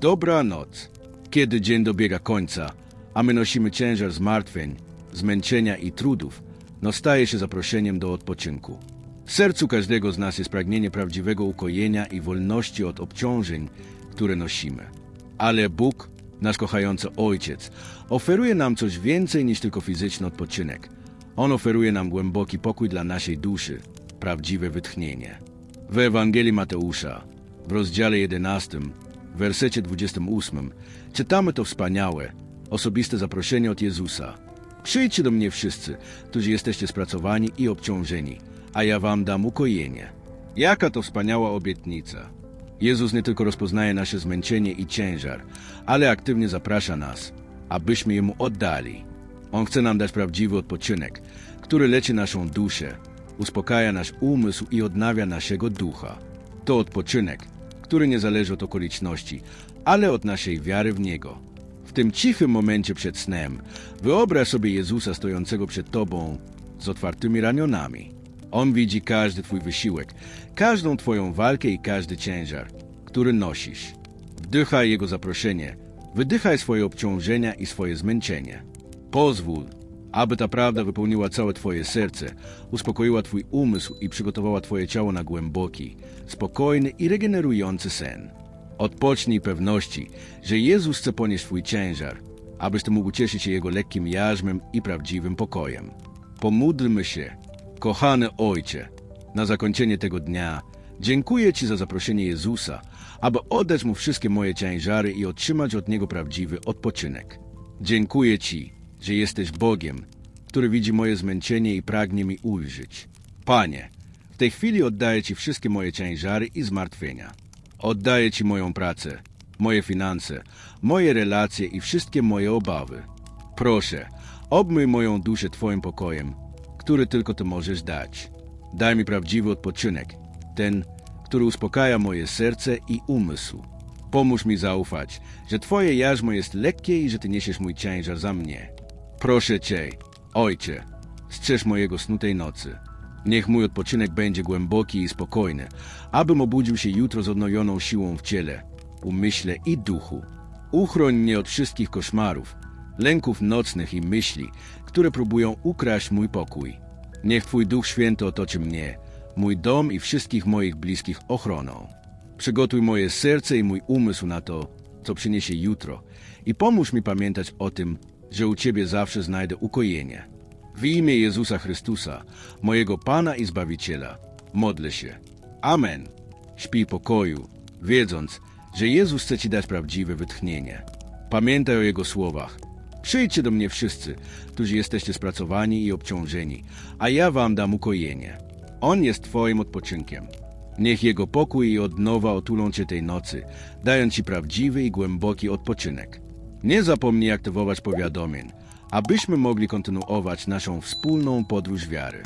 Dobranoc. Kiedy dzień dobiega końca, a my nosimy ciężar zmartwień, zmęczenia i trudów, no staje się zaproszeniem do odpoczynku. W sercu każdego z nas jest pragnienie prawdziwego ukojenia i wolności od obciążeń, które nosimy. Ale Bóg, nasz kochający Ojciec, oferuje nam coś więcej niż tylko fizyczny odpoczynek. On oferuje nam głęboki pokój dla naszej duszy, prawdziwe wytchnienie. W Ewangelii Mateusza, w rozdziale 11, w wersecie 28, czytamy to wspaniałe, osobiste zaproszenie od Jezusa. Przyjdźcie do mnie wszyscy, którzy jesteście spracowani i obciążeni, a ja wam dam ukojenie. Jaka to wspaniała obietnica! Jezus nie tylko rozpoznaje nasze zmęczenie i ciężar, ale aktywnie zaprasza nas, abyśmy Jemu oddali. On chce nam dać prawdziwy odpoczynek, który leczy naszą duszę, uspokaja nasz umysł i odnawia naszego ducha. To odpoczynek, który nie zależy od okoliczności, ale od naszej wiary w Niego. W tym cichym momencie przed snem wyobraź sobie Jezusa stojącego przed Tobą z otwartymi ramionami. On widzi każdy Twój wysiłek, każdą Twoją walkę i każdy ciężar, który nosisz. Wdychaj Jego zaproszenie, wydychaj swoje obciążenia i swoje zmęczenie. Pozwól, aby ta prawda wypełniła całe Twoje serce, uspokoiła Twój umysł i przygotowała Twoje ciało na głęboki, spokojny i regenerujący sen. Odpocznij pewności, że Jezus chce ponieść Twój ciężar, abyś Ty mógł cieszyć się Jego lekkim jarzmem i prawdziwym pokojem. Pomódlmy się, kochany Ojcze, na zakończenie tego dnia. Dziękuję Ci za zaproszenie Jezusa, aby oddać Mu wszystkie moje ciężary i otrzymać od Niego prawdziwy odpoczynek. Dziękuję Ci, że jesteś Bogiem, który widzi moje zmęczenie i pragnie mi ulżyć. Panie, w tej chwili oddaję Ci wszystkie moje ciężary i zmartwienia. Oddaję Ci moją pracę, moje finanse, moje relacje i wszystkie moje obawy. Proszę, obmyj moją duszę Twoim pokojem, który tylko Ty możesz dać. Daj mi prawdziwy odpoczynek, ten, który uspokaja moje serce i umysł. Pomóż mi zaufać, że Twoje jarzmo jest lekkie i że Ty niesiesz mój ciężar za mnie. Proszę Cię, Ojcze, strzeż mojego snu tej nocy. Niech mój odpoczynek będzie głęboki i spokojny, abym obudził się jutro z odnowioną siłą w ciele, umyśle i duchu. Uchroń mnie od wszystkich koszmarów, lęków nocnych i myśli, które próbują ukraść mój pokój. Niech Twój Duch Święty otoczy mnie, mój dom i wszystkich moich bliskich ochroną. Przygotuj moje serce i mój umysł na to, co przyniesie jutro i pomóż mi pamiętać o tym, że u Ciebie zawsze znajdę ukojenie. W imię Jezusa Chrystusa, mojego Pana i Zbawiciela, modlę się. Amen. Śpij pokoju, wiedząc, że Jezus chce Ci dać prawdziwe wytchnienie. Pamiętaj o Jego słowach. Przyjdźcie do mnie wszyscy, którzy jesteście spracowani i obciążeni, a ja Wam dam ukojenie. On jest Twoim odpoczynkiem. Niech Jego pokój i odnowa otulą Cię tej nocy, dając Ci prawdziwy i głęboki odpoczynek. Nie zapomnij aktywować powiadomień, abyśmy mogli kontynuować naszą wspólną podróż wiary.